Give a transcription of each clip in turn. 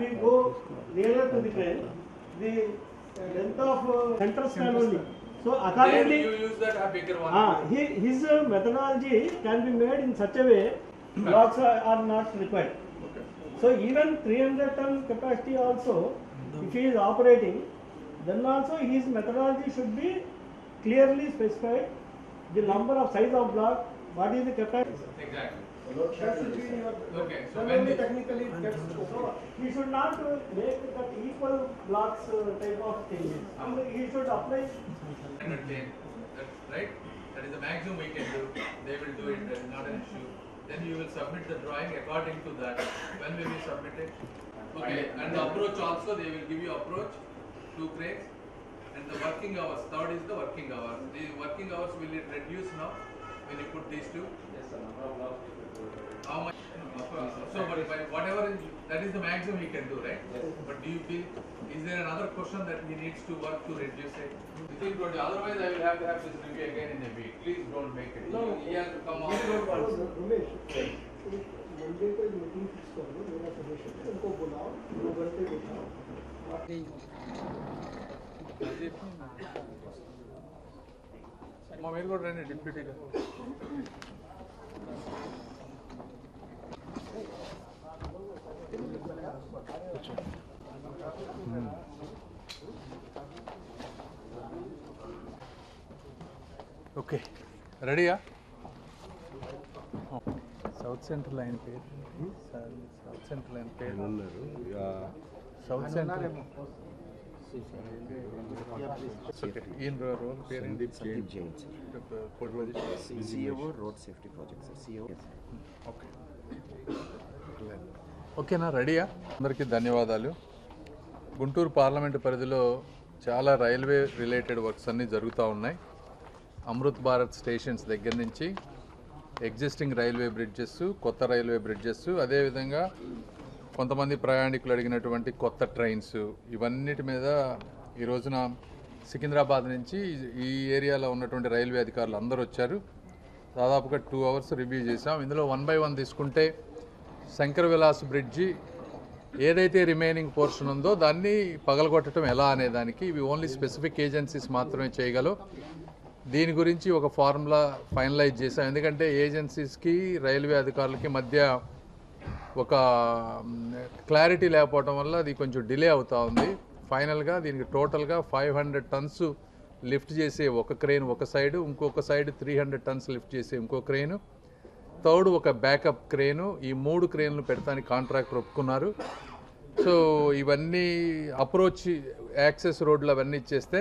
we go nearer to the train, the length of uh, center span only. So accordingly, you use that a bigger one. ah, he, his uh, methodology can be made in such a way, blocks are, are not required. Okay. So even 300 ton capacity also, if he is operating, then also his methodology should be clearly specified, the number of size of block, what is the capacity. Exactly. That should your- Okay, so then when only the- technically it gets, so he should not uh, make that equal blocks uh, type of thing. And he should apply Standard chain, that, right? That is the maximum we can do. They will do it, that is not an issue. Then you will submit the drawing according to that. When will you submit it? Okay, and the approach also, they will give you approach, two cranes. And the working hours, third is the working hours. The working hours will it reduce now when you put these two? How much? So, but whatever that is the maximum we can do, right? Yes. But do you feel is there another question that he needs to work to reduce it? otherwise I will have to have this review again in a week. Please don't make it. No, he has to come on. no, no, no. एक meeting fix कर लो मेरा suggestion है उनको मेरे को deputy का okay రెడీయా సౌత్ సెంట్రల్ లైన్ పేరు సౌత్ సెంట్రల్ లైన్ పేరు ఉన్నారు సౌత్ సెంట్రల్ ఈయన రోల్ పేరు Sandeep Jain Jain sir position CEO road safety project sir CEO okay ఓకేనా? రెడీయా? అందరికీ ధన్యవాదాలు. గుంటూరు పార్లమెంటు పరిధిలో చాలా రైల్వే రిలేటెడ్ వర్క్స్ అన్నీ జరుగుతూ ఉన్నాయి. అమృత్ భారత్ స్టేషన్స్ దగ్గర నుంచి ఎగ్జిస్టింగ్ రైల్వే బ్రిడ్జెస్ కొత్త రైల్వే బ్రిడ్జెస్ అదేవిధంగా కొంతమంది ప్రయాణికులు అడిగినటువంటి కొత్త ట్రైన్స్ ఇవన్నిటి మీద ఈ రోజున సికింద్రాబాద్ నుంచి ఈ ఏరియాలో ఉన్నటువంటి రైల్వే అధికారులు అందరూ వచ్చారు. దాదాపుగా టూ అవర్స్ రివ్యూ చేసాం ఇందులో వన్ బై వన్ తీసుకుంటే శంకర విలాస్ బ్రిడ్జి ఏదైతే రిమైనింగ్ పోర్షన్ ఉందో దాన్ని పగలగొట్టడం ఎలా అనే దానికి ఇవి ఓన్లీ స్పెసిఫిక్ ఏజెన్సీస్ మాత్రమే చేయగలవు. దీని గురించి ఒక ఫార్ములా ఫైనలైజ్ చేశాం. ఎందుకంటే ఏజెన్సీస్కి రైల్వే అధికారులకి మధ్య ఒక క్లారిటీ లేకపోవడం వల్ల అది కొంచెం డిలే అవుతూ ఉంది. ఫైనల్గా దీనికి టోటల్గా ఫైవ్ హండ్రెడ్ టన్స్ లిఫ్ట్ చేసే ఒక క్రెయిన్ ఒక సైడ్ ఇంకొక side three hundred tons lift చేసే ఇంకో క్రెయిన్ థర్డ్ ఒక బ్యాకప్ క్రేను ఈ మూడు క్రేన్లు పెడతానికి కాంట్రాక్టర్ ఒప్పుకున్నారు. సో ఇవన్నీ అప్రోచ్ యాక్సెస్ రోడ్లు అవన్నీ ఇచ్చేస్తే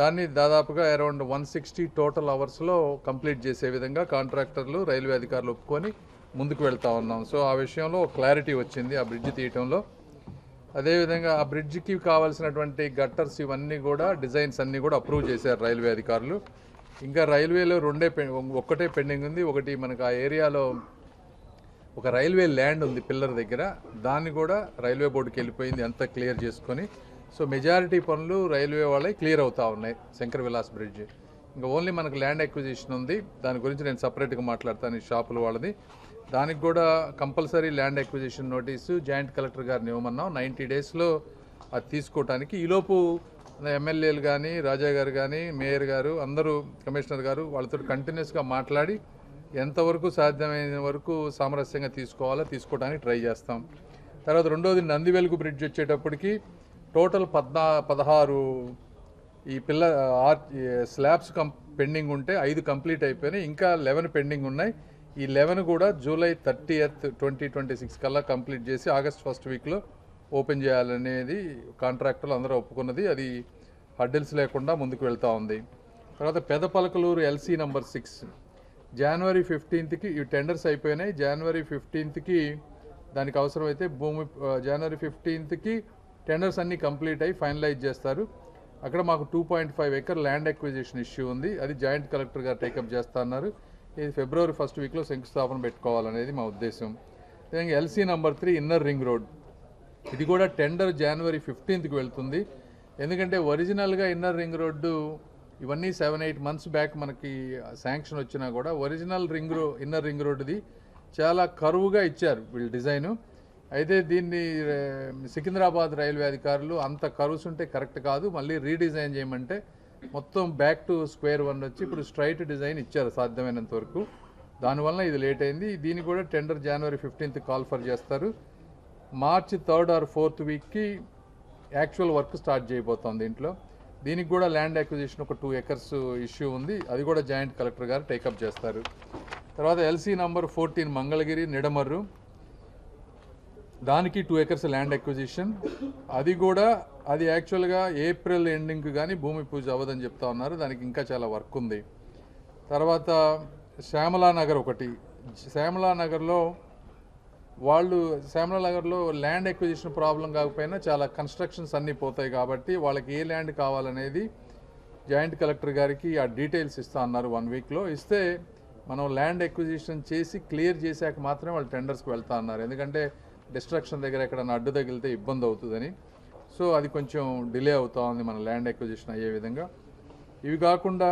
దాన్ని దాదాపుగా అరౌండ్ వన్ సిక్స్టీ టోటల్ అవర్స్లో కంప్లీట్ చేసే విధంగా కాంట్రాక్టర్లు రైల్వే అధికారులు ఒప్పుకొని ముందుకు వెళ్తా ఉన్నాం. సో ఆ విషయంలో క్లారిటీ వచ్చింది ఆ బ్రిడ్జ్ తీయటంలో. అదేవిధంగా ఆ బ్రిడ్జికి కావాల్సినటువంటి గట్టర్స్ ఇవన్నీ కూడా డిజైన్స్ అన్నీ కూడా అప్రూవ్ చేశారు రైల్వే అధికారులు. ఇంకా రైల్వేలో రెండే పె- ఒక్కటే పెండింగ్ ఉంది. ఒకటి మనకు ఆ ఏరియాలో ఒక రైల్వే ల్యాండ్ ఉంది పిల్లర్ దగ్గర. దాన్ని కూడా రైల్వే బోర్డుకి వెళ్ళిపోయింది అంతా క్లియర్ చేసుకొని. సో మెజారిటీ పనులు రైల్వే వాళ్ళే క్లియర్ అవుతూ ఉన్నాయి. శంకర్ విలాస్ బ్రిడ్జ్. ఇంకా ఓన్లీ మనకు ల్యాండ్ అక్విజిషన్ ఉంది. దాని గురించి నేను సపరేట్గా మాట్లాడతాను ఈ షాపుల వాళ్ళది. దానికి కూడా compulsory land acquisition notice joint collector గారిని ఇవ్వమన్నాం. నైంటీ డేస్లో అది తీసుకోవటానికి. ఈలోపు ఎమ్మెల్యేలు కానీ రాజా గారు కానీ మేయర్ గారు అందరూ కమిషనర్ గారు వాళ్ళతో కంటిన్యూస్గా మాట్లాడి ఎంతవరకు సాధ్యమైన వరకు సామరస్యంగా తీసుకోవాలో తీసుకోవడానికి ట్రై చేస్తాం. తర్వాత రెండోది నందివెలుగు బ్రిడ్జ్ వచ్చేటప్పటికి టోటల్ పద్నా పదహారు ఈ పిల్ల ఆర్ స్లాబ్స్ కం పెండింగ్ ఉంటే ఐదు కంప్లీట్ అయిపోయినాయి. ఇంకా లెవెన్ పెండింగ్ ఉన్నాయి. ఈ లెవెన్ కూడా July thirtieth twenty twenty six కల్లా కంప్లీట్ చేసి ఆగస్ట్ ఫస్ట్ వీక్లో ఓపెన్ చేయాలనేది కాంట్రాక్టర్లు అందరూ ఒప్పుకున్నది. అది హడ్డిల్స్ లేకుండా ముందుకు వెళ్తూ ఉంది. తర్వాత పెదపలకలూరు ఎల్సీ నంబర్ సిక్స్. జనవరి ఫిఫ్టీన్త్కి ఈ టెండర్స్ అయిపోయినాయి. జనవరి ఫిఫ్టీన్త్కి దానికి అవసరమైతే భూమి జనవరి ఫిఫ్టీన్త్కి టెండర్స్ అన్నీ కంప్లీట్ అయ్యి ఫైనలైజ్ చేస్తారు. అక్కడ మాకు two point five acre land acquisition issue ఉంది. అది జాయింట్ కలెక్టర్ గారు టేకప్ చేస్తా అన్నారు. ఇది ఫిబ్రవరి ఫస్ట్ వీక్లో శంకుస్థాపన పెట్టుకోవాలనేది మా ఉద్దేశం. LC number three inner ring road. ఇది కూడా టెండర్ జనవరి ఫిఫ్టీన్త్కి వెళ్తుంది. ఎందుకంటే ఒరిజినల్గా ఇన్నర్ రింగ్ రోడ్డు ఇవన్నీ సెవెన్ ఎయిట్ మంత్స్ బ్యాక్ మనకి శాంక్షన్ వచ్చినా కూడా original ring road inner ring రోడ్డుది చాలా కరువుగా ఇచ్చారు వీళ్ళు డిజైను. అయితే దీన్ని సికింద్రాబాద్ రైల్వే అధికారులు అంత కరువుస్ ఉంటే కరెక్ట్ కాదు. మళ్ళీ రీడిజైన్ చేయమంటే మొత్తం బ్యాక్ టు స్క్వేర్ వన్ వచ్చి ఇప్పుడు స్ట్రైట్ డిజైన్ ఇచ్చారు సాధ్యమైనంత వరకు. దానివల్ల ఇది లేట్ అయింది. దీన్ని కూడా tender January fifteenth call for చేస్తారు. మార్చి థర్డ్ ఆర్ ఫోర్త్ వీక్కి యాక్చువల్ వర్క్ స్టార్ట్ చేయబోతోంది దీంట్లో. దీనికి కూడా ల్యాండ్ అక్విజిషన్ ఒక టూ ఎకర్స్ ఇష్యూ ఉంది. అది కూడా జాయింట్ కలెక్టర్ గారు టేకప్ చేస్తారు. తర్వాత LC number fourteen Mangalagiri Nidamarru. దానికి టూ ఎకర్స్ ల్యాండ్ అక్విజిషన్ అది కూడా అది యాక్చువల్గా ఏప్రిల్ ఎండింగ్ కానీ భూమి పూజ అవ్వదని చెప్తా ఉన్నారు. దానికి ఇంకా చాలా వర్క్ ఉంది. తర్వాత శ్యామలానగర్ ఒకటి. శ్యామలానగర్లో వాళ్ళు శ్యామలా నగర్లో ల్యాండ్ ఎక్విజిషన్ ప్రాబ్లం కాకపోయినా చాలా కన్స్ట్రక్షన్స్ అన్నీ పోతాయి కాబట్టి వాళ్ళకి ఏ ల్యాండ్ కావాలనేది జాయింట్ కలెక్టర్ గారికి ఆ డీటెయిల్స్ ఇస్తా అన్నారు వన్ వీక్లో ఇస్తే మనం ల్యాండ్ ఎక్విజిషన్ చేసి క్లియర్ చేశాక మాత్రమే వాళ్ళు టెండర్స్కి వెళ్తా అన్నారు. ఎందుకంటే డిస్ట్రక్షన్ దగ్గర ఎక్కడైనా అడ్డు తగిలితే ఇబ్బంది అవుతుందని. సో అది కొంచెం డిలే అవుతూ ఉంది మన ల్యాండ్ ఎక్విజిషన్ అయ్యే విధంగా. ఇవి కాకుండా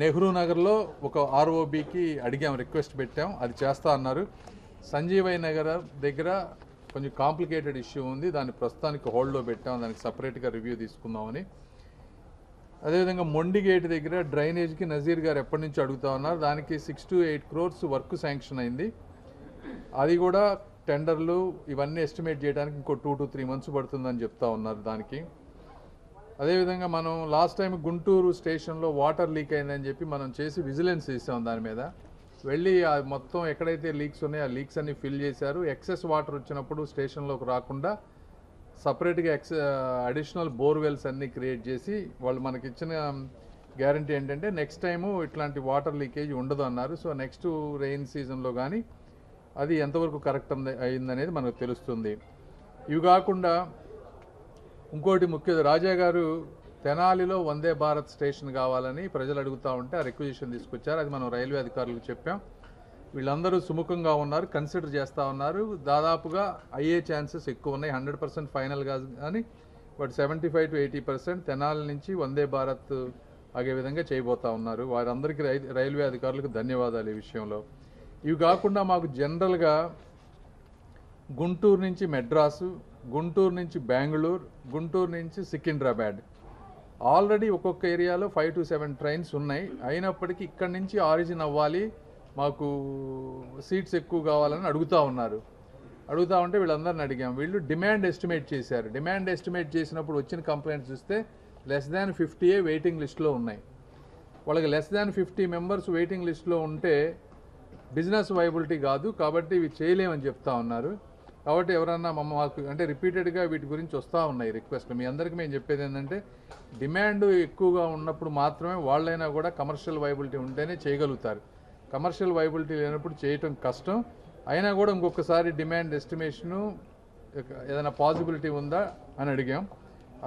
నెహ్రూ నగర్లో ఒక ఆర్ఓబికి అడిగాం రిక్వెస్ట్ పెట్టాం. అది చేస్తా అన్నారు. సంజీవయ్య నగర్ దగ్గర కొంచెం కాంప్లికేటెడ్ ఇష్యూ ఉంది. దాన్ని ప్రస్తుతానికి హోల్డ్లో పెట్టాం. దానికి సపరేట్గా రివ్యూ తీసుకుందామని. అదేవిధంగా మొండి గేట్ దగ్గర డ్రైనేజ్కి నజీర్ గారు ఎప్పటి నుంచి అడుగుతా ఉన్నారు. దానికి six to eight crores work sanction అయింది. అది కూడా టెండర్లు ఇవన్నీ ఎస్టిమేట్ చేయడానికి ఇంకో టూ టు త్రీ మంత్స్ పడుతుందని చెప్తా ఉన్నారు దానికి. అదేవిధంగా మనం లాస్ట్ టైం గుంటూరు స్టేషన్లో వాటర్ లీక్ అయిందని చెప్పి మనం చేసి విజిలెన్స్ ఇస్తాం దాని మీద. వెళ్ళి మొత్తం ఎక్కడైతే లీక్స్ ఉన్నాయో ఆ లీక్స్ అన్ని ఫిల్ చేశారు. ఎక్సెస్ వాటర్ వచ్చినప్పుడు స్టేషన్లోకి రాకుండా సపరేట్గా ఎక్స్ అడిషనల్ బోర్వెల్స్ అన్నీ క్రియేట్ చేసి వాళ్ళు మనకి ఇచ్చిన గ్యారంటీ ఏంటంటే నెక్స్ట్ టైము ఇట్లాంటి వాటర్ లీకేజ్ ఉండదు అన్నారు. సో నెక్స్ట్ రెయిన్ సీజన్లో కానీ అది ఎంతవరకు కరెక్ట్ అయిందనేది మనకు తెలుస్తుంది. ఇవి కాకుండా ఇంకోటి ముఖ్య రాజా గారు తెనాలిలో వందే భారత్ స్టేషన్ కావాలని ప్రజలు అడుగుతూ ఉంటే ఆ రిక్వజిషన్ తీసుకొచ్చారు. అది మనం రైల్వే అధికారులకు చెప్పాం. వీళ్ళందరూ సుముఖంగా ఉన్నారు కన్సిడర్ చేస్తూ ఉన్నారు. దాదాపుగా అయ్యే ఛాన్సెస్ ఎక్కువ ఉన్నాయి హండ్రెడ్ పర్సెంట్ ఫైనల్గా కానీ but seventy five to eighty percent Tenali నుంచి వందే భారత్ ఆగే విధంగా చేయబోతా ఉన్నారు. వారందరికీ రై రైల్వే అధికారులకు ధన్యవాదాలు ఈ విషయంలో. ఇవి కాకుండా మాకు జనరల్గా గుంటూరు నుంచి మెడ్రాసు గుంటూరు నుంచి బెంగళూరు గుంటూరు నుంచి సికింద్రాబాద్. ఆల్రెడీ ఒక్కొక్క ఏరియాలో ఫైవ్ టు సెవెన్ ట్రైన్స్ ఉన్నాయి. అయినప్పటికీ ఇక్కడి నుంచి ఆరిజిన్ అవ్వాలి. మాకు సీట్స్ ఎక్కువ కావాలని అడుగుతూ ఉన్నారు. అడుగుతా ఉంటే వీళ్ళందరిని అడిగాం. వీళ్ళు డిమాండ్ ఎస్టిమేట్ చేశారు. డిమాండ్ ఎస్టిమేట్ చేసినప్పుడు వచ్చిన కంప్లైంట్స్ చూస్తే లెస్ దాన్ ఫిఫ్టీయే వెయిటింగ్ లిస్ట్లో ఉన్నాయి. వాళ్ళకి less than fifty members waiting లిస్ట్లో ఉంటే బిజినెస్ వైబిలిటీ కాదు కాబట్టి ఇవి చేయలేమని చెప్తా ఉన్నారు. కాబట్టి ఎవరన్నా మమ్మ మాకు అంటే రిపీటెడ్గా వీటి గురించి వస్తూ ఉన్నాయి రిక్వెస్ట్లు మీ అందరికీ మేము చెప్పేది ఏంటంటే డిమాండ్ ఎక్కువగా ఉన్నప్పుడు మాత్రమే వాళ్ళైనా కూడా కమర్షియల్ వైబిలిటీ ఉంటేనే చేయగలుగుతారు. కమర్షియల్ వైబిలిటీ లేనప్పుడు చేయటం కష్టం. అయినా కూడా ఇంకొకసారి డిమాండ్ ఎస్టిమేషను ఏదైనా పాసిబిలిటీ ఉందా అని అడిగాం.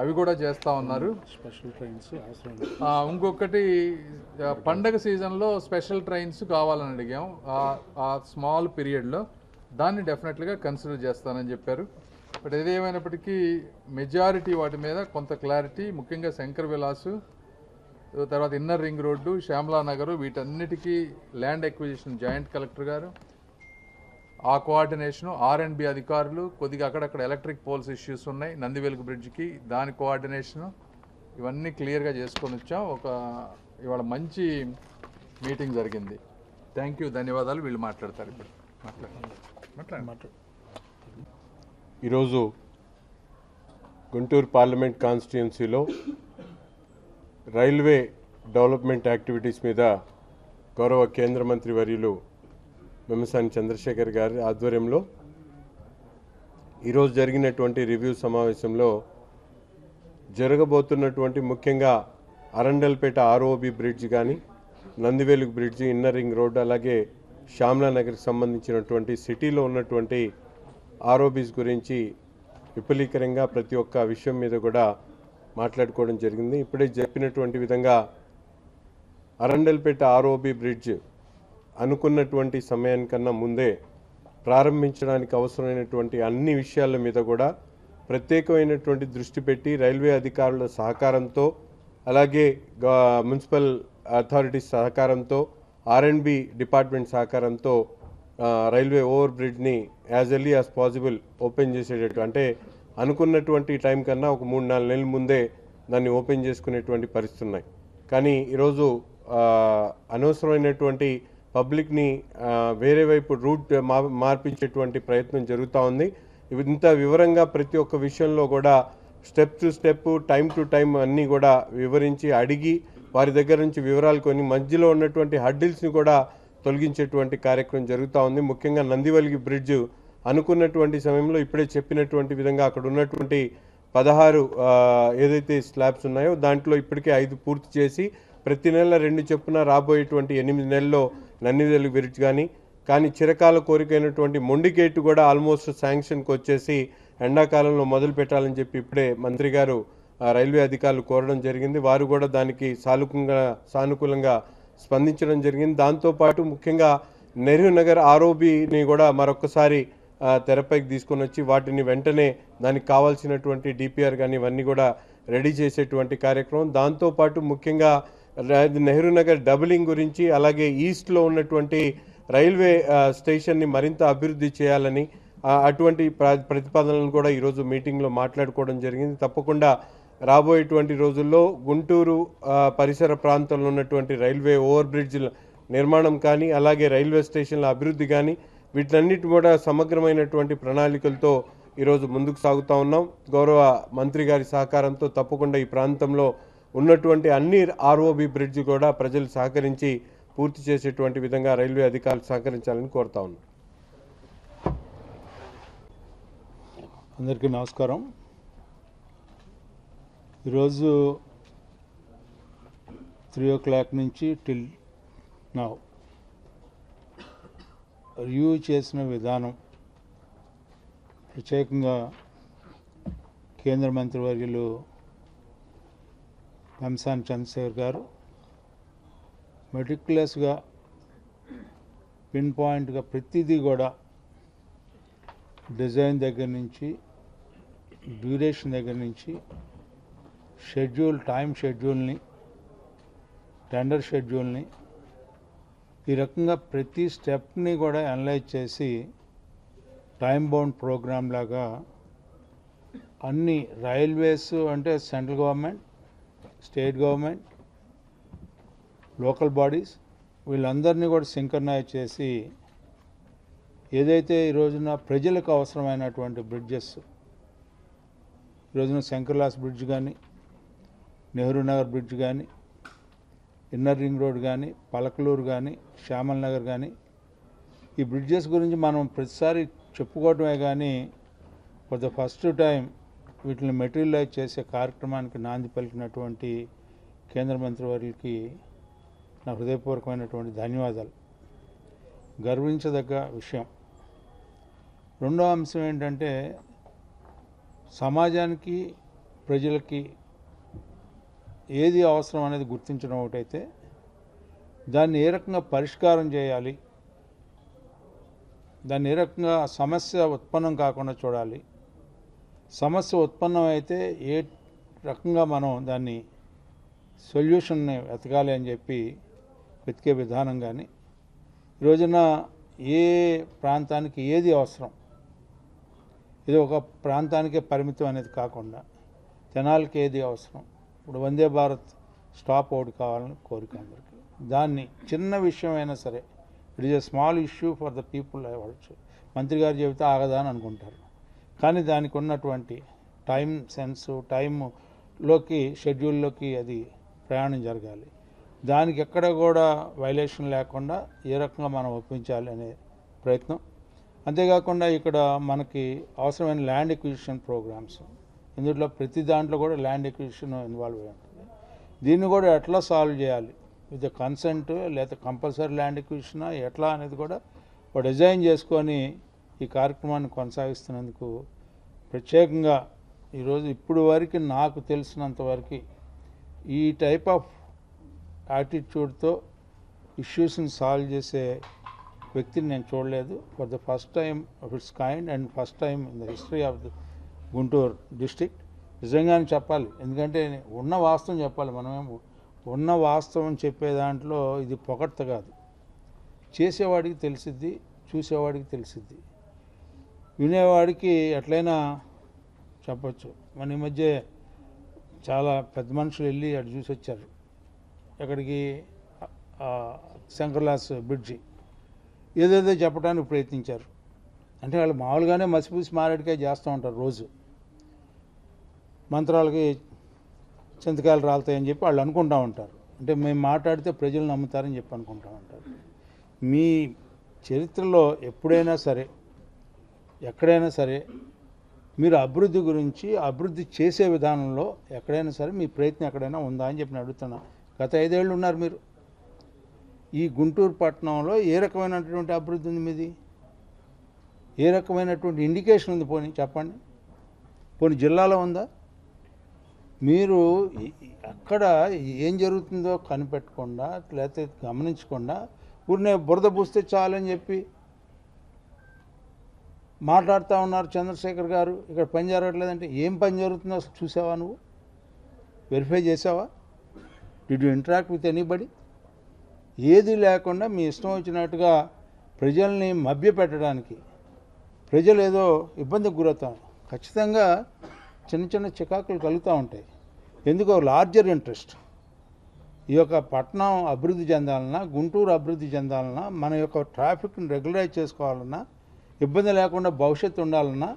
అవి కూడా చేస్తూ ఉన్నారు. స్పెషల్ ట్రైన్స్ ఇంకొకటి పండగ సీజన్లో స్పెషల్ ట్రైన్స్ కావాలని అడిగాం. ఆ స్మాల్ పీరియడ్లో దాన్ని డెఫినెట్గా కన్సిడర్ చేస్తానని చెప్పారు. బట్ ఏదేమైనప్పటికీ మెజారిటీ వాటి మీద కొంత క్లారిటీ ముఖ్యంగా శంకర్ విలాసు తర్వాత inner ring road Shyamala Nagar వీటన్నిటికీ ల్యాండ్ ఎక్విజిషన్ జాయింట్ కలెక్టర్ గారు. ఆ కోఆర్డినేషను ఆర్ అండ్ బి అధికారులు కొద్దిగా అక్కడక్కడ ఎలక్ట్రిక్ పోల్స్ ఇష్యూస్ ఉన్నాయి నందివెలుగు బ్రిడ్జ్కి దాని కోఆర్డినేషను ఇవన్నీ క్లియర్గా చేసుకొని వచ్చాం. ఒక ఇవాళ మంచి మీటింగ్ జరిగింది. థ్యాంక్ యూ ధన్యవాదాలు. వీళ్ళు మాట్లాడతారు ఇప్పుడు. మాట్లాడండి ఈరోజు గుంటూరు పార్లమెంట్ కాన్స్టిట్యున్సీలో రైల్వే డెవలప్మెంట్ యాక్టివిటీస్ మీద గౌరవ కేంద్ర మంత్రి వర్యులు బెమ్మసాని చంద్రశేఖర్ గారి ఆధ్వర్యంలో ఈరోజు జరిగినటువంటి రివ్యూ సమావేశంలో జరగబోతున్నటువంటి ముఖ్యంగా అరండల్పేట ఆర్ఓబి బ్రిడ్జ్ కానీ Nandivelugu bridge inner ring road అలాగే శ్యామ్లా నగర్కి సంబంధించినటువంటి సిటీలో ఉన్నటువంటి ఆర్ఓబీస్ గురించి విపులీకరంగా ప్రతి ఒక్క విషయం మీద కూడా మాట్లాడుకోవడం జరిగింది. ఇప్పుడే చెప్పినటువంటి విధంగా అరండల్పేట ఆర్ఓబి బ్రిడ్జ్ అనుకున్నటువంటి సమయానికన్నా ముందే ప్రారంభించడానికి అవసరమైనటువంటి అన్ని విషయాల మీద కూడా ప్రత్యేకమైనటువంటి దృష్టి పెట్టి రైల్వే అధికారుల సహకారంతో అలాగే మున్సిపల్ అథారిటీస్ సహకారంతో ఆర్ఎండ్బి డిపార్ట్మెంట్ సహకారంతో railway over బ్రిడ్జ్ని as early as possible open చేసేటట్టు అంటే అనుకున్నటువంటి టైం కన్నా ఒక మూడు నాలుగు నెలల ముందే దాన్ని ఓపెన్ చేసుకునేటువంటి పరిస్థితి ఉన్నాయి. కానీ ఈరోజు అనవసరమైనటువంటి పబ్లిక్ని వేరే వైపు రూట్ మా మార్పించేటువంటి ప్రయత్నం జరుగుతూ ఉంది. ఇవి ఇంత వివరంగా ప్రతి ఒక్క విషయంలో కూడా step to step time to time అన్నీ కూడా వివరించి అడిగి వారి దగ్గర నుంచి వివరాలు కొని మధ్యలో ఉన్నటువంటి హడ్డిల్స్ని కూడా తొలగించేటువంటి కార్యక్రమం జరుగుతూ ఉంది. ముఖ్యంగా నందివల్గి బ్రిడ్జ్ అనుకున్నటువంటి సమయంలో ఇప్పుడే చెప్పినటువంటి విధంగా అక్కడ ఉన్నటువంటి పదహారు ఏదైతే స్లాబ్స్ ఉన్నాయో దాంట్లో ఇప్పటికే ఐదు పూర్తి చేసి ప్రతి నెల రెండు చొప్పున రాబోయేటువంటి ఎనిమిది నెలల్లో నన్నిదెలు బ్రిడ్జ్ కానీ కానీ చిరకాల కోరికైనటువంటి మొండి గేటు కూడా ఆల్మోస్ట్ శాంక్షన్కి వచ్చేసి ఎండాకాలంలో మొదలు పెట్టాలని చెప్పి ఇప్పుడే మంత్రి గారు రైల్వే అధికారులు కోరడం జరిగింది. వారు కూడా దానికి సానుకూలంగా సానుకూలంగా స్పందించడం జరిగింది. దాంతోపాటు ముఖ్యంగా నెహ్రూ నగర్ ఆర్ఓబిని కూడా మరొకసారి తెరపైకి తీసుకొని వచ్చి వాటిని వెంటనే దానికి కావాల్సినటువంటి డిపిఆర్ కానీ ఇవన్నీ కూడా రెడీ చేసేటువంటి కార్యక్రమం. దాంతోపాటు ముఖ్యంగా నెహ్రూ నగర్ డబులింగ్ గురించి అలాగే ఈస్ట్లో ఉన్నటువంటి రైల్వే స్టేషన్ని మరింత అభివృద్ధి చేయాలని అటువంటి ప్ర- ప్రతిపాదనలను కూడా ఈరోజు మీటింగ్లో మాట్లాడుకోవడం జరిగింది. తప్పకుండా రాబోయేటువంటి రోజుల్లో గుంటూరు పరిసర ప్రాంతంలో ఉన్నటువంటి రైల్వే ఓవర్ బ్రిడ్జ్ నిర్మాణం కానీ అలాగే రైల్వే స్టేషన్ల అభివృద్ధి కానీ వీటన్నిటి కూడా సమగ్రమైనటువంటి ప్రణాళికలతో ఈరోజు ముందుకు సాగుతూ ఉన్నాం. గౌరవ మంత్రి గారి సహకారంతో తప్పకుండా ఈ ప్రాంతంలో ఉన్నటువంటి అన్ని ఆర్ఓబి బ్రిడ్జ్ కూడా ప్రజలు సహకరించి పూర్తి చేసేటువంటి విధంగా రైల్వే అధికారులు సహకరించాలని కోరుతా ఉన్నాం. అందరికీ నమస్కారం. ఈరోజు త్రీ ఓ క్లాక్ నుంచి టిల్ నా రివ్యూ చేసిన విధానం ప్రత్యేకంగా కేంద్ర మంత్రివర్యులు కంసాన్ చంద్రశేఖర్ గారు మెటిక్యులస్గా పిన్ పాయింట్గా ప్రతిదీ కూడా డిజైన్ దగ్గర నుంచి డ్యూరేషన్ దగ్గర నుంచి షెడ్యూల్ టైం షెడ్యూల్ని టెండర్ షెడ్యూల్ని ఈ రకంగా ప్రతి స్టెప్ని కూడా అనలైజ్ చేసి టైం బౌండ్ ప్రోగ్రామ్ లాగా అన్ని రైల్వేస్ అంటే central government state government local bodies వీళ్ళందరినీ కూడా సింకర్నైజ్ చేసి ఏదైతే ఈ రోజున ప్రజలకు అవసరమైనటువంటి బ్రిడ్జెస్ ఈ రోజున శంకర్లాస్ బ్రిడ్జ్ కానీ నెహ్రూ నగర్ బ్రిడ్జ్ కానీ ఇన్నర్ రింగ్ రోడ్ కానీ పలకలూరు కానీ శ్యామల్ నగర్ కానీ ఈ బ్రిడ్జెస్ గురించి మనం ప్రతిసారి చెప్పుకోవటమే కానీ ఫర్ ద ఫస్ట్ టైం వీటిని మెటీరియలైజ్ చేసే కార్యక్రమానికి నాంది పలికినటువంటి కేంద్ర మంత్రివర్యులకి నా హృదయపూర్వకమైనటువంటి ధన్యవాదాలు. గర్వించదగ్గ విషయం. రెండో అంశం ఏంటంటే సమాజానికి ప్రజలకి ఏది అవసరం అనేది గుర్తించడం ఒకటైతే దాన్ని ఏ రకంగా పరిష్కారం చేయాలి? దాన్ని ఏ రకంగా సమస్య ఉత్పన్నం కాకుండా చూడాలి? సమస్య ఉత్పన్నం అయితే ఏ రకంగా మనం దాన్ని సొల్యూషన్ని వెతకాలి అని చెప్పి వెతికే విధానం కానీ ఈ రోజున ఏ ప్రాంతానికి ఏది అవసరం? ఇది ఒక ప్రాంతానికే పరిమితం అనేది కాకుండా జనాలకి ఏది అవసరం? ఇప్పుడు వందే భారత్ స్టాప్ అవుట్ కావాలని కోరిక అందరికీ. దాన్ని చిన్న విషయమైనా సరే it is a small issue for the people అవ్వచ్చు మంత్రి గారు చెబితే ఆగదా అని అనుకుంటారు. కానీ దానికి ఉన్నటువంటి టైం సెన్స్ టైంలోకి షెడ్యూల్లోకి అది ప్రయాణం జరగాలి. దానికి ఎక్కడ కూడా వైలేషన్ లేకుండా ఏ రకంగా మనం ఒప్పించాలి అనే ప్రయత్నం. అంతేకాకుండా ఇక్కడ మనకి అవసరమైన ల్యాండ్ ఎక్విజిషన్ ప్రోగ్రామ్స్ ఇందులో ప్రతి దాంట్లో కూడా ల్యాండ్ ఎక్విజిషన్ ఇన్వాల్వ్ అయి ఉంటుంది. దీన్ని కూడా ఎట్లా సాల్వ్ చేయాలి? విత్ కన్సెంట్ లేదా కంపల్సరీ ల్యాండ్ ఎక్విజిషన్ ఎట్లా అనేది కూడా ఒక డిజైన్ చేసుకొని ఈ కార్యక్రమాన్ని కొనసాగిస్తున్నందుకు ప్రత్యేకంగా ఈరోజు ఇప్పుడు వరకు నాకు తెలిసినంత వరకు ఈ టైప్ ఆఫ్ యాటిట్యూడ్తో ఇష్యూస్ని సాల్వ్ చేసే వ్యక్తిని నేను చూడలేదు. For the first time of its kind and first time in the history of the Guntur district నిజంగానే చెప్పాలి. ఎందుకంటే ఉన్న వాస్తవం చెప్పాలి మనమేం. ఉన్న వాస్తవం చెప్పే దాంట్లో ఇది పొగడ్త కాదు. చేసేవాడికి తెలిసిద్ది చూసేవాడికి తెలిసిద్ది. వినేవాడికి ఎట్లయినా చెప్పచ్చు. మన ఈ మధ్య చాలా పెద్ద మనుషులు వెళ్ళి అటు చూసి వచ్చారు. ఎక్కడికి? శంకర్లాస్ బ్రిడ్జి. ఏదేదో చెప్పడానికి ప్రయత్నించారు. అంటే వాళ్ళు మామూలుగానే మసిపూసి మారేడుకాయ చేస్తూ ఉంటారు రోజు. మంత్రాలకి చింతకాయలు రాలుతాయని చెప్పి వాళ్ళు అనుకుంటూ ఉంటారు. అంటే మేము మాట్లాడితే ప్రజలు నమ్ముతారని చెప్పి అనుకుంటూ ఉంటారు. మీ చరిత్రలో ఎప్పుడైనా సరే ఎక్కడైనా సరే మీరు అభివృద్ధి గురించి అభివృద్ధి చేసే విధానంలో ఎక్కడైనా సరే మీ ప్రయత్నం ఎక్కడైనా ఉందా అని చెప్పి నేను అడుగుతున్నా. గత ఐదేళ్ళు ఉన్నారు మీరు. ఈ గుంటూరు పట్టణంలో ఏ రకమైనటువంటి అభివృద్ధి ఉంది మీది? ఏ రకమైనటువంటి ఇండికేషన్ ఉంది పోనీ చెప్పండి. పోనీ జిల్లాలో ఉందా? మీరు అక్కడ ఏం జరుగుతుందో కనిపెట్టకుండా లేకపోతే గమనించకుండా ఊరినే బురద పూస్తే చాలని చెప్పి మాట్లాడుతూ ఉన్నారు చంద్రశేఖర్ గారు. ఇక్కడ పని జరగట్లేదంటే ఏం పని జరుగుతుందో అసలు చూసావా నువ్వు? వెరిఫై చేసావా? Did you interact with anybody ఏది లేకుండా మీ ఇష్టం వచ్చినట్టుగా ప్రజల్ని మభ్యపెట్టడానికి ప్రజలు ఏదో ఇబ్బందికి గురవుతాం ఖచ్చితంగా చిన్న చిన్న చికాకులు కలుగుతూ ఉంటాయి. ఎందుకో లార్జర్ ఇంట్రెస్ట్ ఈ యొక్క పట్టణం అభివృద్ధి చెందాలన్నా గుంటూరు అభివృద్ధి చెందాలన్నా మన యొక్క ట్రాఫిక్ని రెగ్యులరైజ్ చేసుకోవాలన్నా ఇబ్బంది లేకుండా భవిష్యత్తు ఉండాలన్నా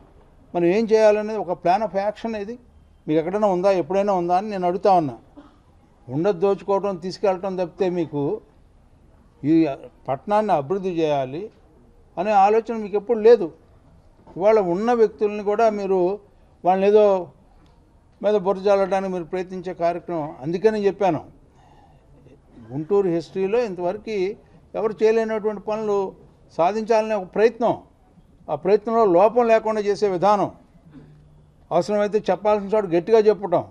మనం ఏం చేయాలనేది ఒక ప్లాన్ ఆఫ్ యాక్షన్ ఇది. మీకు ఎక్కడైనా ఉందా? ఎప్పుడైనా ఉందా అని నేను అడుగుతా ఉన్నా. ఉండదు దోచుకోవడం తీసుకెళ్ళటం తప్పితే మీకు ఈ పట్టణాన్ని అభివృద్ధి చేయాలి అనే ఆలోచన మీకు ఎప్పుడు లేదు. ఇవాళ ఉన్న వ్యక్తుల్ని కూడా మీరు వాళ్ళని ఏదో మీద బుర్ర మీరు ప్రయత్నించే కార్యక్రమం. అందుకని చెప్పాను. గుంటూరు హిస్టరీలో ఇంతవరకు ఎవరు చేయలేనటువంటి పనులు సాధించాలనే ఒక ప్రయత్నం ఆ ప్రయత్నంలో లోపం లేకుండా చేసే విధానం. అవసరమైతే చెప్పాల్సిన చోటు గట్టిగా చెప్పటం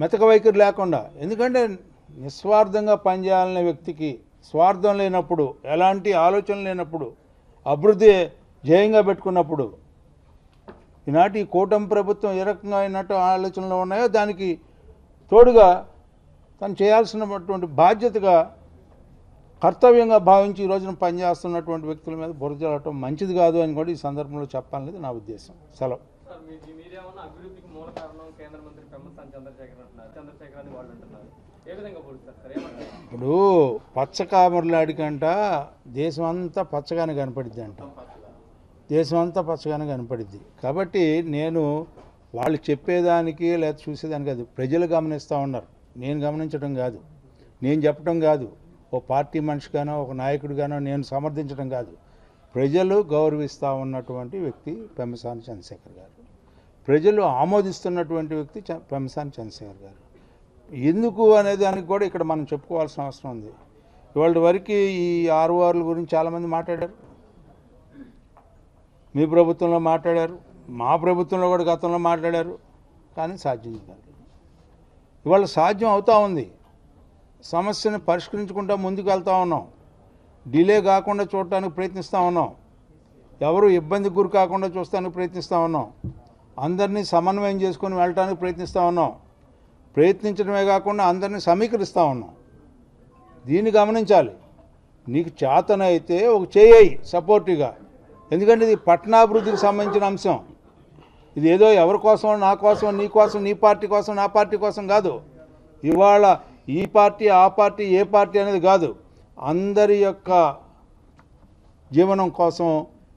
మెతక వైఖరి లేకుండా. ఎందుకంటే నిస్వార్థంగా పనిచేయాలనే వ్యక్తికి స్వార్థం లేనప్పుడు ఎలాంటి ఆలోచన లేనప్పుడు అభివృద్ధి జయంగా పెట్టుకున్నప్పుడు ఈనాటి కూటమి ప్రభుత్వం ఏ రకంగా అయినట్టు ఆలోచనలు ఉన్నాయో దానికి తోడుగా తను చేయాల్సినటువంటి బాధ్యతగా కర్తవ్యంగా భావించి ఈ రోజున పనిచేస్తున్నటువంటి వ్యక్తుల మీద బురద చల్లటం మంచిది కాదు అని కూడా ఈ సందర్భంలో చెప్పాలనేది నా ఉద్దేశం. సెలవు. ఇప్పుడు పచ్చ కామర్లాడికంట దేశం అంతా పచ్చగానే కనపడిద్ది అంట. దేశం అంతా పచ్చగానే కనపడిద్ది. కాబట్టి నేను వాళ్ళు చెప్పేదానికి లేదా చూసేదానికి కాదు ప్రజలు గమనిస్తూ ఉన్నారు. నేను గమనించడం కాదు. నేను చెప్పడం కాదు. ఓ పార్టీ మనిషిగానో ఒక నాయకుడిగానో నేను సమర్థించడం కాదు. ప్రజలు గౌరవిస్తూ ఉన్నటువంటి వ్యక్తి పెమ్మసాని చంద్రశేఖర్ గారు. ప్రజలు ఆమోదిస్తున్నటువంటి వ్యక్తి చ- పెమ్మసాని చంద్రశేఖర్ గారు. ఎందుకు అనే దానికి కూడా ఇక్కడ మనం చెప్పుకోవాల్సిన అవసరం ఉంది. ఇవాళ వరకు ఈ ఆర్ఓఆర్ల గురించి చాలామంది మాట్లాడారు. మీ ప్రభుత్వంలో మాట్లాడారు మా ప్రభుత్వంలో కూడా గతంలో మాట్లాడారు కానీ సాధ్యం కాదు. ఇవాళ సాధ్యం అవుతూ ఉంది. సమస్యను పరిష్కరించుకుంటూ ముందుకు వెళ్తూ ఉన్నాం. డిలే కాకుండా చూడటానికి ప్రయత్నిస్తూ ఉన్నాం. ఎవరు ఇబ్బందికి గురి కాకుండా చూస్తానికి ప్రయత్నిస్తూ ఉన్నాం. అందరినీ సమన్వయం చేసుకొని వెళ్ళటానికి ప్రయత్నిస్తూ ఉన్నాం. ప్రయత్నించడమే కాకుండా అందరినీ సమీకరిస్తూ ఉన్నాం. దీన్ని గమనించాలి. నీకు చేతనైతే ఒక చేయి సపోర్టివ్గా ఎందుకంటే ఇది పట్టణాభివృద్ధికి సంబంధించిన అంశం. ఇది ఏదో ఎవరి కోసం నా కోసం నీ కోసం నీ పార్టీ కోసం నా పార్టీ కోసం కాదు. ఇవాళ ఈ పార్టీ ఆ పార్టీ ఏ పార్టీ అనేది కాదు. అందరి యొక్క జీవనం కోసం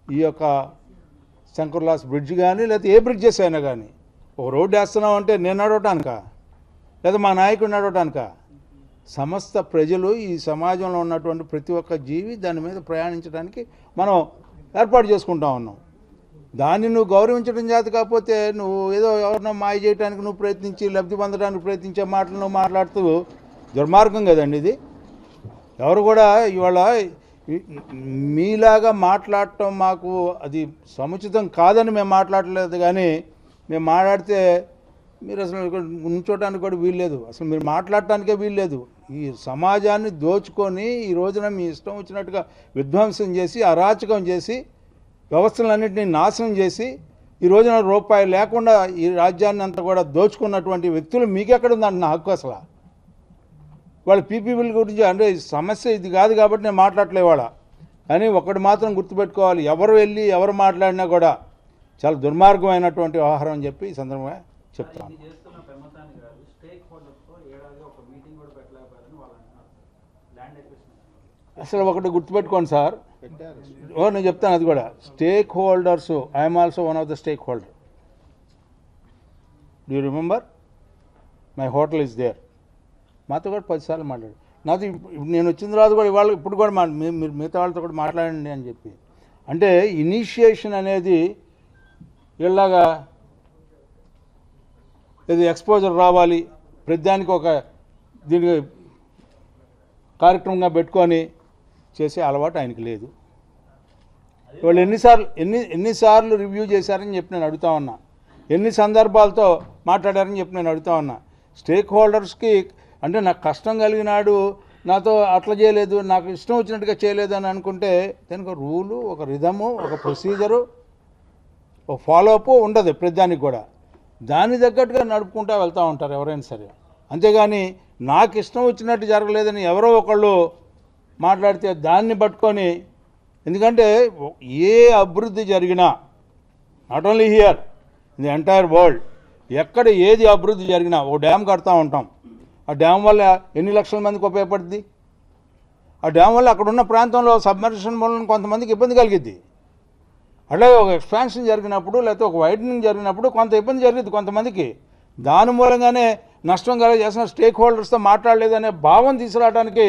ఈ యొక్క శంకర్లాస్ బ్రిడ్జ్ కానీ లేకపోతే ఏ బ్రిడ్జెస్ అయినా కానీ ఒక రోడ్డు వేస్తున్నాం అంటే నేను నడవటానిక? లేదా మా నాయకుడు నడవటానిక? సమస్త ప్రజలు ఈ సమాజంలో ఉన్నటువంటి ప్రతి ఒక్క జీవి దాని మీద ప్రయాణించడానికి మనం ఏర్పాటు చేసుకుంటా ఉన్నాం దాన్ని నువ్వు గౌరవించడం చేత కాకపోతే నువ్వు ఏదో ఎవరినో మాయ చేయడానికి నువ్వు ప్రయత్నించి లబ్ధి పొందడానికి ప్రయత్నించే మాటలు నువ్వు మాట్లాడుతూ దుర్మార్గం కదండి ఇది. ఎవరు కూడా ఇవాళ మీలాగా మాట్లాడటం మాకు అది సముచితం కాదని మేము మాట్లాడలేదు కానీ మేము మాట్లాడితే మీరు అసలు ఇక్కడ కూడా వీల్లేదు. అసలు మీరు మాట్లాడటానికే వీల్లేదు. ఈ సమాజాన్ని దోచుకొని ఈ రోజున మీ ఇష్టం వచ్చినట్టుగా విధ్వంసం చేసి అరాచకం చేసి వ్యవస్థలన్నింటినీ నాశనం చేసి ఈ రోజున రూపాయి లేకుండా ఈ రాజ్యాన్ని అంతా కూడా దోచుకున్నటువంటి వ్యక్తులు మీకెక్కడ ఉందంట నా హక్కు అసలు? వాళ్ళ పీపీపీల గురించి అంటే సమస్య ఇది కాదు కాబట్టి నేను మాట్లాడలే వాళ్ళ కానీ ఒకటి మాత్రం గుర్తుపెట్టుకోవాలి. ఎవరు వెళ్ళి ఎవరు మాట్లాడినా కూడా చాలా దుర్మార్గమైనటువంటి వ్యవహారం అని చెప్పి ఈ సందర్భంగా చెప్తాను ఇది చేస్తున్న పెమ్మసాని గారు స్టేక్ హోల్డర్స్తో ఏడాది ఒక మీటింగ్ కూడా పెట్టలేకపోయారని వాళ్ళు అంటున్నారు ల్యాండ్ ఎక్విజిషన్ అసలు ఒకటి గుర్తుపెట్టుకోండి సార్. ఓ నేను చెప్తాను అది కూడా. Stakeholders I'm also one of the stakeholder do you remember my hotel is there మాతో కూడా పదిసార్లు మాట్లాడు నాతో నేను వచ్చిన తర్వాత కూడా ఇవాళ ఇప్పుడు కూడా మా మీరు మిగతా వాళ్ళతో కూడా మాట్లాడండి అని చెప్పి. అంటే ఇనిషియేషన్ అనేది ఇలాగా ఇది ఎక్స్పోజర్ రావాలి ప్రతిదానికి ఒక దీనికి కార్యక్రమంగా పెట్టుకొని చేసే అలవాటు ఆయనకి లేదు. వాళ్ళు ఎన్నిసార్లు ఎన్ని ఎన్నిసార్లు రివ్యూ చేశారని చెప్పి నేను అడుగుతా ఉన్నా. ఎన్ని సందర్భాలతో మాట్లాడారని చెప్పి నేను అడుగుతా ఉన్నా. స్టేక్ హోల్డర్స్కి అంటే నాకు కష్టం కలిగినాడు నాతో అట్లా చేయలేదు నాకు ఇష్టం వచ్చినట్టుగా చేయలేదు అని అనుకుంటే దానికి ఒక రూలు ఒక రిధము ఒక ప్రొసీజరు ఒక ఫాలోఅప్ ఉండదు ప్రతిదానికి కూడా. దాని తగ్గట్టుగా నడుపుకుంటూ వెళ్తూ ఉంటారు ఎవరైనా సరే. అంతేగాని నాకు ఇష్టం వచ్చినట్టు జరగలేదని ఎవరో ఒకళ్ళు మాట్లాడితే దాన్ని పట్టుకొని ఎందుకంటే ఏ అభివృద్ధి జరిగినా not only here in the entire world ఎక్కడ ఏది అభివృద్ధి జరిగినా ఓ డ్యామ్ కడతా ఉంటాం. ఆ డ్యామ్ వల్ల ఎన్ని లక్షల మందికి ఉపయోగపడుతుంది ఆ డ్యామ్ వల్ల అక్కడ ఉన్న ప్రాంతంలో సబ్మర్షన్ వల్ల కొంతమందికి ఇబ్బంది కలిగిద్ది. అలాగే ఒక ఎక్స్పాన్షన్ జరిగినప్పుడు లేకపోతే ఒక వైడనింగ్ జరిగినప్పుడు కొంత ఇబ్బంది జరిగింది కొంతమందికి. దాని మూలంగానే నష్టం కలిగేసిన స్టేక్ హోల్డర్స్తో మాట్లాడలేదనే భావం తీసుకురావడానికి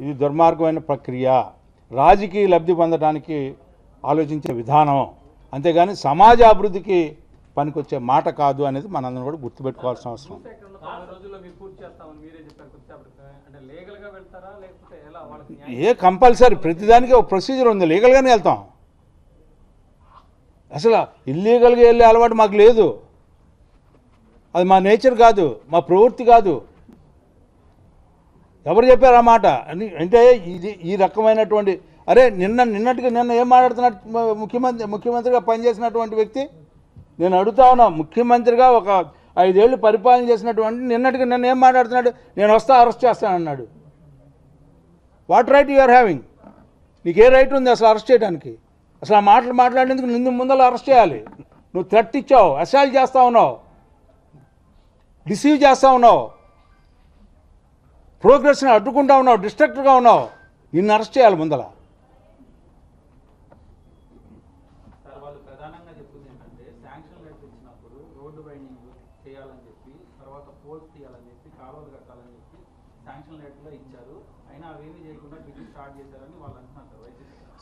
ఇది దుర్మార్గమైన ప్రక్రియ. రాజకీయ లబ్ధి పొందడానికి ఆలోచించే విధానం. అంతేగాని సమాజ అభివృద్ధికి పనికొచ్చే మాట కాదు అనేది మనందరం కూడా గుర్తుపెట్టుకోవాల్సిన అవసరం ఏ కంపల్సరీ ప్రతిదానికి ఒక ప్రొసీజర్ ఉంది. లీగల్గానే వెళ్తాం. అసలు ఇల్లీగల్గా వెళ్ళే అలవాటు మాకు లేదు. అది మా నేచర్ కాదు మా ప్రవృత్తి కాదు. ఎవరు చెప్పారు ఆ మాట? అని అంటే ఇది ఈ రకమైనటువంటి అరే నిన్న నిన్నటికి నిన్న ఏం మాట్లాడుతున్నట్టు ముఖ్యమంత్రి ముఖ్యమంత్రిగా పనిచేసినటువంటి వ్యక్తి? నేను అడుగుతా ఉన్నా ముఖ్యమంత్రిగా ఒక ఐదేళ్ళు పరిపాలన చేసినటువంటి నిన్నటికి నిన్న ఏం మాట్లాడుతున్నాడు? నేను వస్తా అరెస్ట్ చేస్తానన్నాడు. What right you are having నీకు ఏ రైట్ ఉంది అసలు అరెస్ట్ చేయడానికి? అసలు ఆ మాటలు మాట్లాడేందుకు నిన్ను ముందర అరెస్ట్ చేయాలి. నువ్వు థ్రెట్ ఇచ్చావు అసాల్ట్ చేస్తా ఉన్నావు. డిసీవ్ చేస్తా ఉన్నావు. ప్రోగ్రెస్ని అడ్డుకుంటా ఉన్నావు డిస్ట్రక్టర్గా ఉన్నావు నిన్ను అరెస్ట్ చేయాలి ముందల.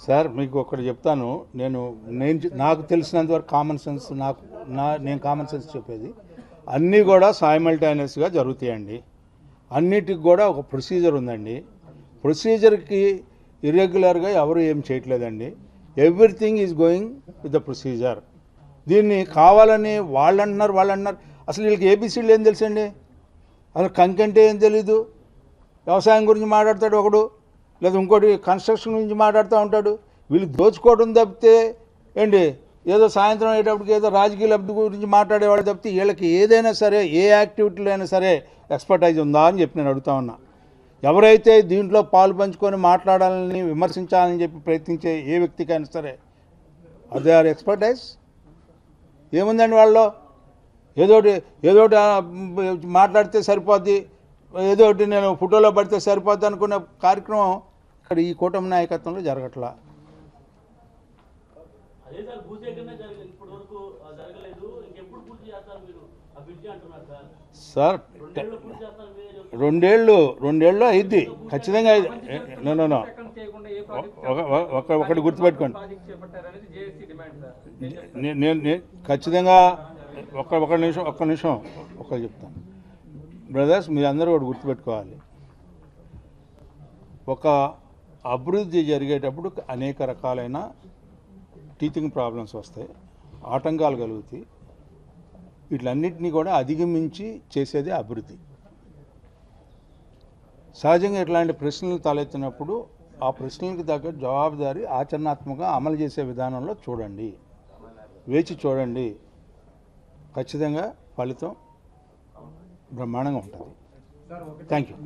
సార్ మీకు ఒకటి చెప్తాను. నేను నేను నాకు తెలిసినంత వరకు కామన్ సెన్స్ నాకు నా నేను కామన్ సెన్స్ చెప్పేది. అన్నీ కూడా సైమల్టైనస్గా జరుగుతాయండి. అన్నిటికి కూడా ఒక ప్రొసీజర్ ఉందండి. ప్రొసీజర్కి ఇర్రెగ్యులర్గా ఎవరు ఏం చేయట్లేదండి. Everything is going with the procedure దీన్ని కావాలని వాళ్ళు అంటున్నారు వాళ్ళు అంటున్నారు అసలు వీళ్ళకి ఏబీసీలు ఏం తెలుసండి? అసలు కంకంటే ఏం తెలీదు. వ్యవసాయం గురించి మాట్లాడతాడు ఒకడు లేదా ఇంకోటి కన్స్ట్రక్షన్ గురించి మాట్లాడుతూ ఉంటాడు. వీళ్ళు దోచుకోవడం తప్పితే ఏంటి? ఏదో సాయంత్రం అయ్యేటప్పటికి ఏదో రాజకీయ లబ్ధి గురించి మాట్లాడేవాళ్ళు తప్పితే వీళ్ళకి ఏదైనా సరే ఏ యాక్టివిటీలో అయినా సరే ఎక్స్పర్టైజ్ ఉందా అని చెప్పి నేను అడుగుతా ఉన్నా. ఎవరైతే దీంట్లో పాలు పంచుకొని మాట్లాడాలని విమర్శించాలని చెప్పి ప్రయత్నించే ఏ వ్యక్తికైనా సరే అదే ఆర్ ఎక్స్పర్టైజ్? ఏముందండి వాళ్ళలో? ఏదోటి ఏదోటి మాట్లాడితే సరిపోద్ది ఏదోటి నేను ఫోటోలో పడితే సరిపోద్ది అనుకునే కార్యక్రమం ఇక్కడ ఈ కూటమి నాయకత్వంలో జరగట్లా. అదే సార్ భూసేకరణ జరగలేదు ఇప్పటి వరకు జరగలేదు ఇంకెప్పుడు పూర్తి చేస్తారు మీరు ఆ బ్రిడ్జి అంటున్నారు సార్ సార్ రెండేళ్ళు. రెండేళ్ళు అయింది ఖచ్చితంగా అయింది. నో ఒక- ఒక- ఒక- ఒకటి గుర్తుపెట్టుకోండి నేను నేను ఖచ్చితంగా ఒక్క ఒక నిమిషం ఒక్క నిమిషం ఒక్కరు చెప్తాను బ్రదర్స్ మీరు అందరూ ఒకటి గుర్తుపెట్టుకోవాలి ఒక అభివృద్ధి జరిగేటప్పుడు అనేక రకాలైన టీచింగ్ ప్రాబ్లమ్స్ వస్తాయి ఆటంకాలు కలుగుతాయి. వీటిలన్నింటినీ కూడా అధిగమించి చేసేదే అభివృద్ధి. సహజంగా ఇట్లాంటి ప్రశ్నలు తలెత్తినప్పుడు ఆ ప్రశ్నలకు తగ్గ జవాబుదారీ ఆచరణాత్మకంగా అమలు చేసే విధానంలో చూడండి. వేచి చూడండి. ఖచ్చితంగా ఫలితం బ్రహ్మాండంగా ఉంటుంది. Thank you